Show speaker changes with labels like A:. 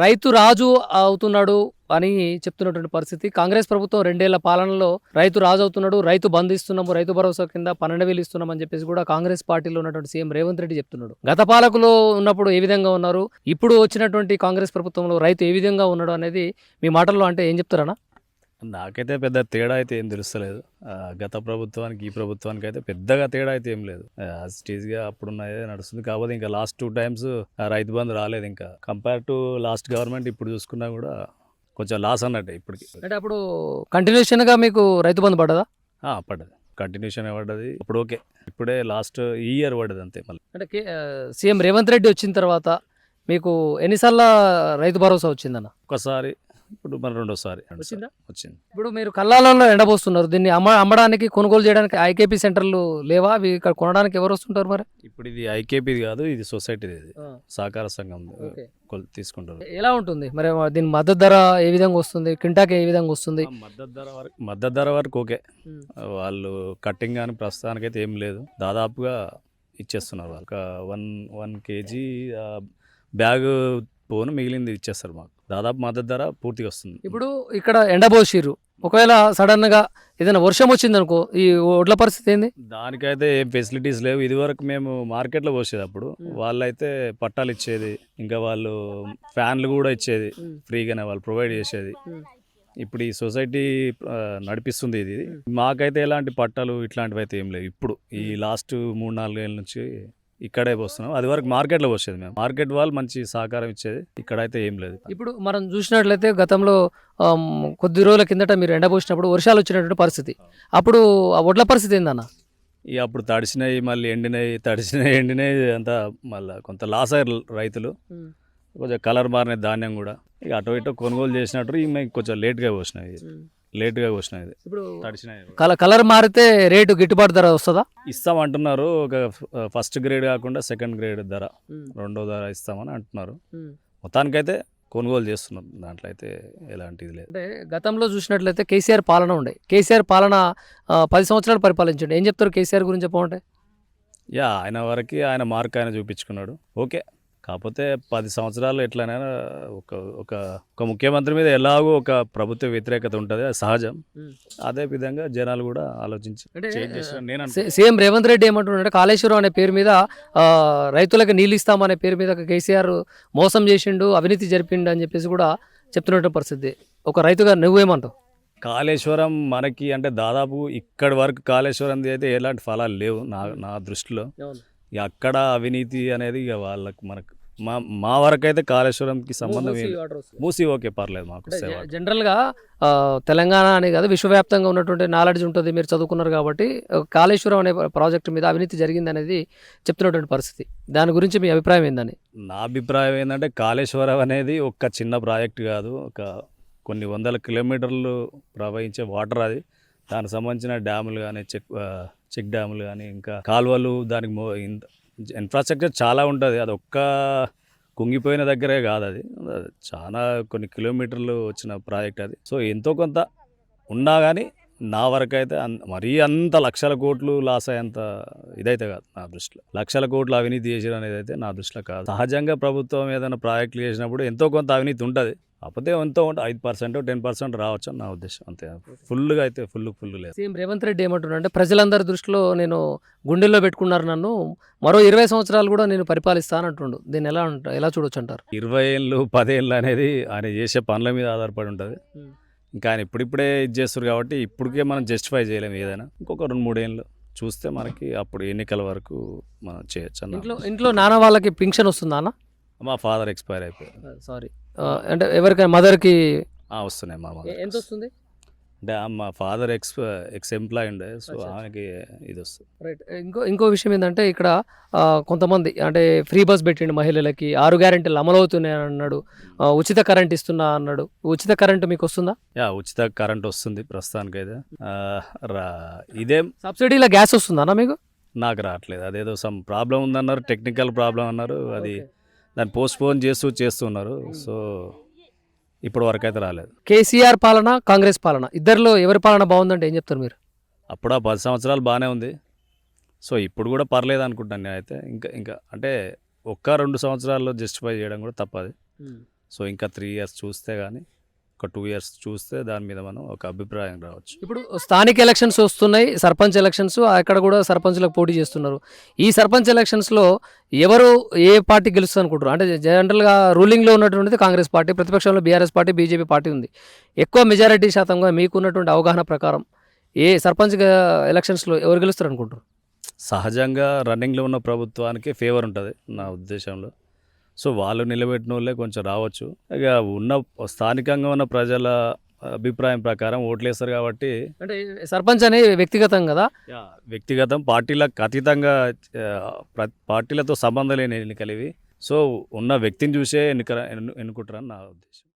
A: రైతు రాజు అవుతున్నాడు అని చెప్తున్నటువంటి పరిస్థితి. కాంగ్రెస్ ప్రభుత్వం రెండేళ్ళ పాలనలో రైతు రాజు అవుతున్నాడు రైతు బంధు ఇస్తున్నాము రైతు భరోసా కింద పన్నెండు వేలు ఇస్తున్నాం అని చెప్పేసి కూడా కాంగ్రెస్ పార్టీలో ఉన్నటువంటి సీఎం రేవంత్ రెడ్డి చెప్తున్నాడు. గత పాలకులో ఉన్నప్పుడు ఏ విధంగా ఉన్నారు? ఇప్పుడు వచ్చినటువంటి కాంగ్రెస్ ప్రభుత్వంలో రైతు ఏ విధంగా ఉన్నాడు అనేది మీ మాటల్లో అంటే ఏం చెప్తారన్నా?
B: నాకైతే పెద్ద తేడా అయితే ఏం తెలుస్తలేదు. గత ప్రభుత్వానికి ఈ ప్రభుత్వానికి అయితే పెద్దగా తేడా అయితే ఏం లేదు. స్టేజ్గా అప్పుడున్నదే నడుస్తుంది. కాకపోతే ఇంకా last two times Rythu Bandhu రాలేదు ఇంకా. కంపేర్ టు లాస్ట్ గవర్నమెంట్ ఇప్పుడు చూసుకున్నా కూడా కొంచెం లాస్ అన్నట్టే ఇప్పటికి.
A: అంటే అప్పుడు కంటిన్యూషన్గా మీకు రైతు బంధు పడ్డదా?
B: పడ్డది. కంటిన్యూషన్ పడ్డది. ఇప్పుడు ఓకే. ఇప్పుడే లాస్ట్ ఈ ఇయర్ పడ్డది అంతే మళ్ళీ.
A: అంటే సీఎం రేవంత్ రెడ్డి వచ్చిన తర్వాత మీకు ఎన్నిసార్లు రైతు భరోసా వచ్చిందన్న?
B: ఒకసారి ఇప్పుడు మన రెండోసారి.
A: వచ్చిందా?
B: వచ్చింది.
A: ఇప్పుడు మీరు కల్లాలలో ఎండబోస్తున్నారు. దీన్ని అమ్మ అమ్మడానికి కొనుగోలు చేయడానికి ఐకేపీ సెంటర్లు లేవా? అవి ఇక్కడ కొనడానికి ఎవరు వస్తుంటారు మరి?
B: ఇప్పుడు ఇది ఐకేపీది కాదు ఇది సొసైటీది ఇది. సహకార సంఘం తీసుకుంటారు.
A: ఎలా ఉంటుంది? మరి దీని మద్దతు ధర ఏ విధంగా వస్తుంది? కింటాకి ఏ విధంగా వస్తుంది?
B: మద్దతు ధర వరకు మద్దతు ధర వరకు ఓకే. వాళ్ళు కట్టింగ్ కానీ ప్రస్తుతానికైతే ఏం లేదు. దాదాపుగా ఇచ్చేస్తున్నారు వాళ్ళు. ఒక వన్ వన్ కేజీ బ్యాగ్ పోను మిగిలింది ఇచ్చేస్తారు మాకు. దాదాపు మద్దతు ధర పూర్తిగా వస్తుంది.
A: ఇప్పుడు ఇక్కడ ఎండబోసిర్రు ఒకవేళ సడన్గా ఏదైనా వర్షం వచ్చింది అనుకో ఈ ఒడ్ల పరిస్థితి ఏంది?
B: దానికైతే ఏం ఫెసిలిటీస్ లేవు. ఇది వరకు మేము మార్కెట్లో పోసేది అప్పుడు. వాళ్ళైతే పట్టాలు ఇచ్చేది. ఇంకా వాళ్ళు ఫ్యాన్లు కూడా ఇచ్చేది. ఫ్రీగానే వాళ్ళు ప్రొవైడ్ చేసేది. ఇప్పుడు ఈ సొసైటీ నడిపిస్తుంది ఇది. మాకైతే ఎలాంటి పట్టాలు ఇట్లాంటివి అయితే ఏం లేవు. ఇప్పుడు ఈ లాస్ట్ మూడు నాలుగు ఏళ్ళ నుంచి ఇక్కడే పోస్తున్నాం. అది వరకు మార్కెట్లో పోసేది మేము. మార్కెట్ వాళ్ళు మంచి సహకారం ఇచ్చేది. ఇక్కడైతే ఏం లేదు.
A: ఇప్పుడు మనం చూసినట్లయితే గతంలో కొద్ది రోజుల కిందట మీరు ఎండబోసినప్పుడు వర్షాలు వచ్చినటువంటి పరిస్థితి. అప్పుడు ఆ ఒడ్ల పరిస్థితి ఏందన్న?
B: ఇక అప్పుడు తడిసినాయి మళ్ళీ ఎండినాయి తడిసినాయి ఎండినాయి అంతా మళ్ళీ కొంత లాస్ అయ్యారు రైతులు. కొంచెం కలర్ మారిన ధాన్యం కూడా. ఇక అటు ఇటు కొనుగోలు చేసినట్టు మేము కొంచెం లేట్గా పోసినాయి లేట్గా పోసినాయి ఇది
A: ఇప్పుడు
B: తడిసినాయి
A: కల కలర్ మారితే రేటు గిట్టుబాటు ధర వస్తుందా?
B: ఇస్తాం అంటున్నారు ఒక ఫస్ట్ గ్రేడ్ కాకుండా సెకండ్ గ్రేడ్ ధర. రెండో ధర ఇస్తామని అంటున్నారు. మొత్తానికైతే కొనుగోలు చేస్తున్నాం. దాంట్లో అయితే ఎలాంటి ఇది లేదు.
A: అంటే గతంలో చూసినట్లయితే కేసీఆర్ పాలన ఉండే. కేసీఆర్ పాలన పది సంవత్సరాలు పరిపాలించండి. ఏం చెప్తారు కేసీఆర్ గురించి చెప్పమంటే?
B: యా ఆయన వరకు ఆయన మార్క్ ఆయన చూపించుకున్నాడు. ఓకే. కాకపోతే పది సంవత్సరాలు ఎట్లనైనా ఒక ఒక ఒక ముఖ్యమంత్రి మీద ఎలాగో ఒక ప్రభుత్వ వ్యతిరేకత ఉంటుంది అది సహజం. అదే విధంగా జనాలు కూడా ఆలోచించి నేను.
A: సీఎం రేవంత్ రెడ్డి ఏమంటున్నాడంటే కాళేశ్వరం అనే పేరు మీద రైతులకు నీళ్ళు ఇస్తామనే పేరు మీద కేసీఆర్ మోసం చేసిండు అవినీతి జరిపిండు అని చెప్పేసి కూడా చెప్తున్నట్టు పరిస్థితి. ఒక రైతుగా నువ్వేమంటావు?
B: కాళేశ్వరం మనకి అంటే దాదాపు ఇక్కడి వరకు కాళేశ్వరం అయితే ఎలాంటి ఫలాలు లేవు నా నా దృష్టిలో. ఇక అక్కడ అవినీతి అనేది ఇక వాళ్ళకి మనకు మా మా వరకు అయితే కాళేశ్వరంకి సంబంధం ఏం మూసి ఓకే పర్లేదు మాకు
A: జనరల్గా ఆ, తెలంగాణ అని కాదు విశ్వవ్యాప్తంగా ఉన్నటువంటి నాలెడ్జ్ ఉంటుంది మీరు చదువుకున్నారు కాబట్టి ఆ, కాళేశ్వరం అనే ప్రాజెక్టు మీద అవినీతి జరిగింది అనేది చెప్తున్నటువంటి పరిస్థితి. దాని గురించి మీ అభిప్రాయం ఏందని?
B: నా అభిప్రాయం ఏంటంటే కాళేశ్వరం అనేది ఒక చిన్న ప్రాజెక్ట్ కాదు ఒక కొన్ని వందల కిలోమీటర్లు ప్రవహించే వాటర్ అది. దానికి సంబంధించిన డ్యాములు కానీ చెక్ చెక్ డ్యాములు కానీ ఇంకా కాలువలు దానికి మో ఇన్ఫ్రాస్ట్రక్చర్ చాలా ఉంటుంది. అది ఒక్క కుంగిపోయిన దగ్గరే కాదు అది. చాలా కొన్ని కిలోమీటర్లు వచ్చిన ప్రాజెక్ట్ అది. సో ఎంతో కొంత ఉన్నా కానీ నా వరకు అయితే మరీ అంత లక్షల కోట్లు లాస్ అయ్యేంత ఇదైతే కాదు నా దృష్టిలో. లక్షల కోట్లు అవినీతి చేసిన అనేది అయితే నా దృష్టిలో కాదు. సహజంగా ప్రభుత్వం ఏదైనా ప్రాజెక్టులు చేసినప్పుడు ఎంతో కొంత అవినీతి ఉంటుంది. కాకపోతే ఎంతో ఉంటే ఐదు పర్సెంట్ టెన్ పర్సెంట్ రావచ్చు అని నా ఉద్దేశం అంతే. ఫుల్గా అయితే ఫుల్ ఫుల్ లేదు.
A: సీఎం రేవంత్ రెడ్డి ఏమంటున్నాడంటే ప్రజలందరి దృష్టిలో నేను గుండెల్లో పెట్టుకున్నారు నన్ను మరో ఇరవై సంవత్సరాలు కూడా నేను పరిపాలిస్తాను అంటుండు. దీన్ని ఎలా అంట ఎలా చూడొచ్చు అంటారు?
B: ఇరవై ఏళ్ళు పదేళ్ళు అనేది ఆయన చేసే పనుల మీద ఆధారపడి ఉంటుంది. ఇంకా ఆయన ఇప్పుడిప్పుడే ఇది చేస్తారు కాబట్టి ఇప్పటికే మనం జస్టిఫై చేయలేము ఏదైనా. ఇంకొక రెండు మూడేళ్ళు చూస్తే మనకి అప్పుడు ఎన్నికల వరకు మనం చేయొచ్చు అన్న
A: ఇంట్లో ఇంట్లో నాన్న వాళ్ళకి పింఛన్ వస్తుందా అన్న?
B: మా ఫాదర్ ఎక్స్పైర్ అయిపోయారు.
A: సారీ. అంటే ఎవరికైనా మదర్కి
B: వస్తున్నాయి మా.
A: ఎంత వస్తుంది?
B: అంటే మా ఫాదర్ ఎక్స్ ఎక్స్ ఎంప్లాయ్ ఉండే సో. ఆమెకి ఇది వస్తుంది
A: రైట్. ఇంకో ఇంకో విషయం ఏంటంటే ఇక్కడ కొంతమంది అంటే ఫ్రీ బస్ పెట్టిండు మహిళలకి ఆరు గ్యారెంటీలు అమలు అవుతున్నాయి అన్నాడు. ఉచిత కరెంట్ ఇస్తున్నా అన్నాడు. ఉచిత కరెంట్ మీకు వస్తుందా?
B: యా ఉచిత కరెంట్ వస్తుంది ప్రస్తుతానికైతే. ఆ, రా ఇదేం
A: సబ్సిడీలో గ్యాస్ వస్తుందా మీకు?
B: నాకు రావట్లేదు. అదేదో సమ్ ప్రాబ్లం ఉందన్నారు టెక్నికల్ ప్రాబ్లం అన్నారు. అది. దాన్ని పోస్ట్పోన్ చేస్తూ చేస్తున్నారు సో ఇప్పటి వరకు అయితే రాలేదు.
A: కేసీఆర్ పాలన కాంగ్రెస్ పాలన ఇద్దరిలో ఎవరి పాలన బాగుందంటే ఏం చెప్తారు మీరు?
B: అప్పుడు ఆ పది సంవత్సరాలు బాగానే ఉంది. సో ఇప్పుడు కూడా పర్లేదు అనుకుంటాను నేనైతే. ఇంకా ఇంకా అంటే ఒక్క రెండు సంవత్సరాల్లో జస్టిఫై చేయడం కూడా తప్పది. సో ఇంకా త్రీ ఇయర్స్ చూస్తే కానీ ఒక టూ ఇయర్స్ చూస్తే దాని మీద మనం ఒక అభిప్రాయం రావచ్చు.
A: ఇప్పుడు స్థానిక ఎలక్షన్స్ వస్తున్నాయి సర్పంచ్ ఎలక్షన్స్ అక్కడ కూడా సర్పంచ్లకు పోటీ చేస్తున్నారు. ఈ సర్పంచ్ ఎలక్షన్స్లో ఎవరు ఏ పార్టీ గెలుస్తుంది అనుకుంటారు అంటే జనరల్గా రూలింగ్లో ఉన్నటువంటిది కాంగ్రెస్ పార్టీ ప్రతిపక్షంలో బీఆర్ఎస్ పార్టీ బీజేపీ పార్టీ ఉంది. ఎక్కువ మెజారిటీ శాతంగా మీకున్నటువంటి అవగాహన ప్రకారం ఏ సర్పంచ్ ఎలక్షన్స్లో ఎవరు గెలుస్తారు అనుకుంటారు
B: సహజంగా రన్నింగ్లో ఉన్న ప్రభుత్వానికి ఫేవర్ ఉంటుంది నా ఉద్దేశంలో. సో వాళ్ళు నిలబెట్టిన వాళ్ళే కొంచెం రావచ్చు. ఇక ఉన్న స్థానికంగా ఉన్న ప్రజల అభిప్రాయం ప్రకారం ఓట్లేస్తారు కాబట్టి
A: అంటే సర్పంచ్ అనేది వ్యక్తిగతం కదా?
B: వ్యక్తిగతం పార్టీలకు అతీతంగా పార్టీలతో సంబంధం లేని ఎన్నికలు ఇవి. సో ఉన్న వ్యక్తిని చూసే ఎన్నిక ఎన్ను- ఎన్నుకుంటారని నా ఉద్దేశం.